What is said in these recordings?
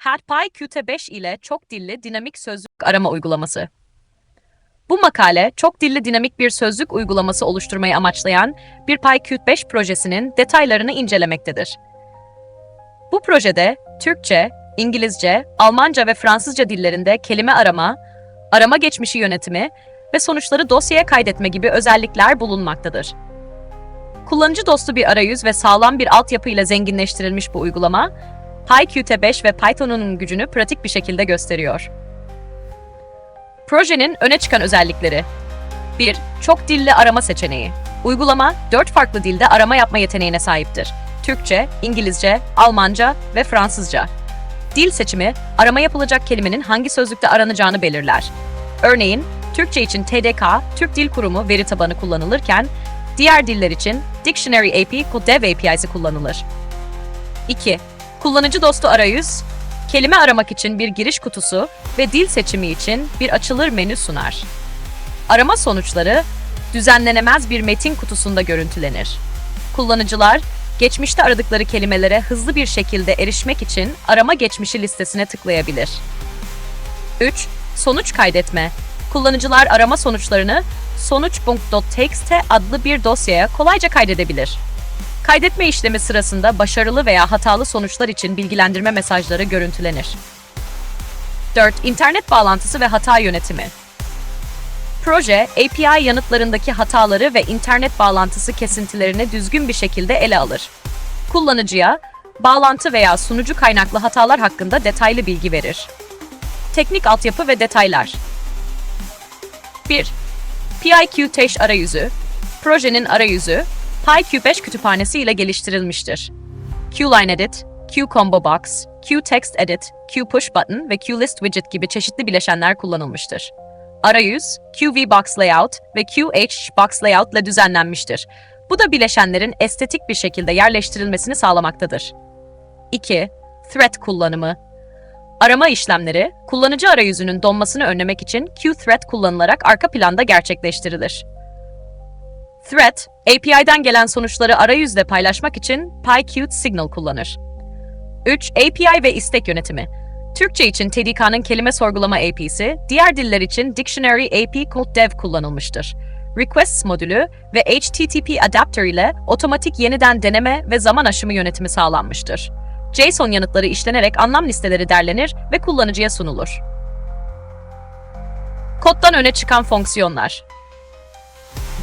HatPy Qt5 ile çok dilli dinamik sözlük arama uygulaması. Bu makale çok dilli dinamik bir sözlük uygulaması oluşturmayı amaçlayan bir PyQt5 projesinin detaylarını incelemektedir. Bu projede Türkçe, İngilizce, Almanca ve Fransızca dillerinde kelime arama, arama geçmişi yönetimi ve sonuçları dosyaya kaydetme gibi özellikler bulunmaktadır. Kullanıcı dostu bir arayüz ve sağlam bir altyapı ile zenginleştirilmiş bu uygulama, PyQt5 ve Python'un gücünü pratik bir şekilde gösteriyor. Projenin öne çıkan özellikleri 1. Çok dilli arama seçeneği. Uygulama, 4 farklı dilde arama yapma yeteneğine sahiptir. Türkçe, İngilizce, Almanca ve Fransızca. Dil seçimi, arama yapılacak kelimenin hangi sözlükte aranacağını belirler. Örneğin, Türkçe için TDK, Türk Dil Kurumu veri tabanı kullanılırken, diğer diller için Dictionary API, Dev API'si kullanılır. 2. Kullanıcı dostu arayüz, kelime aramak için bir giriş kutusu ve dil seçimi için bir açılır menü sunar. Arama sonuçları düzenlenemez bir metin kutusunda görüntülenir. Kullanıcılar, geçmişte aradıkları kelimelere hızlı bir şekilde erişmek için arama geçmişi listesine tıklayabilir. 3. Sonuç kaydetme. Kullanıcılar arama sonuçlarını sonuç.txt adlı bir dosyaya kolayca kaydedebilir. Kaydetme işlemi sırasında başarılı veya hatalı sonuçlar için bilgilendirme mesajları görüntülenir. 4. İnternet bağlantısı ve hata yönetimi. Proje, API yanıtlarındaki hataları ve internet bağlantısı kesintilerini düzgün bir şekilde ele alır. Kullanıcıya, bağlantı veya sunucu kaynaklı hatalar hakkında detaylı bilgi verir. Teknik altyapı ve detaylar 1. PIQ-Teş arayüzü, projenin arayüzü, PyQ5 kütüphanesi ile geliştirilmiştir. QLine Edit, QCombo Box, QText Edit, QPush Button ve QList Widget gibi çeşitli bileşenler kullanılmıştır. Arayüz, QVBox Layout ve QHBox Layout ile düzenlenmiştir. Bu da bileşenlerin estetik bir şekilde yerleştirilmesini sağlamaktadır. 2. Thread kullanımı Arama işlemleri, kullanıcı arayüzünün donmasını önlemek için QThread kullanılarak arka planda gerçekleştirilir. Thread, API'den gelen sonuçları arayüzle paylaşmak için PyQt Signal kullanır. 3. API ve istek yönetimi. Türkçe için TDK'nın kelime sorgulama API'si, diğer diller için Dictionary API Code Dev kullanılmıştır. Requests modülü ve HTTP adapter ile otomatik yeniden deneme ve zaman aşımı yönetimi sağlanmıştır. JSON yanıtları işlenerek anlam listeleri derlenir ve kullanıcıya sunulur. Koddan öne çıkan fonksiyonlar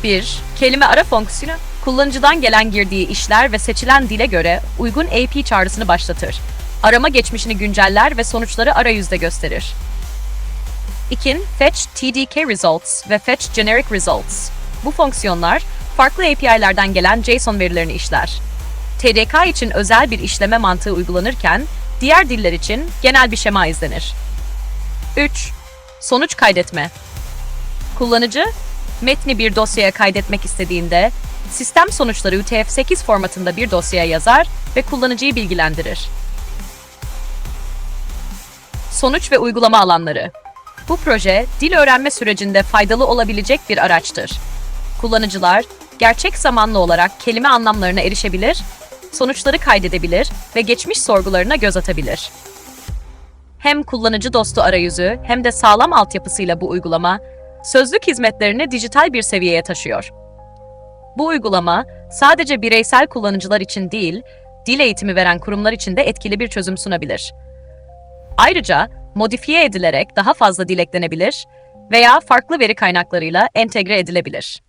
1. Kelime ara fonksiyonu, kullanıcıdan gelen girdiği işler ve seçilen dile göre uygun AP çağrısını başlatır. Arama geçmişini günceller ve sonuçları arayüzde gösterir. 2. Fetch TDK Results ve Fetch Generic Results. Bu fonksiyonlar, farklı API'lerden gelen JSON verilerini işler. TDK için özel bir işleme mantığı uygulanırken, diğer diller için genel bir şema izlenir. 3. Sonuç kaydetme. Kullanıcı, metni bir dosyaya kaydetmek istediğinde, sistem sonuçları UTF-8 formatında bir dosyaya yazar ve kullanıcıyı bilgilendirir. Sonuç ve uygulama alanları. Bu proje, dil öğrenme sürecinde faydalı olabilecek bir araçtır. Kullanıcılar, gerçek zamanlı olarak kelime anlamlarına erişebilir, sonuçları kaydedebilir ve geçmiş sorgularına göz atabilir. Hem kullanıcı dostu arayüzü hem de sağlam altyapısıyla bu uygulama, sözlük hizmetlerini dijital bir seviyeye taşıyor. Bu uygulama sadece bireysel kullanıcılar için değil, dil eğitimi veren kurumlar için de etkili bir çözüm sunabilir. Ayrıca modifiye edilerek daha fazla dil eklenebilir veya farklı veri kaynaklarıyla entegre edilebilir.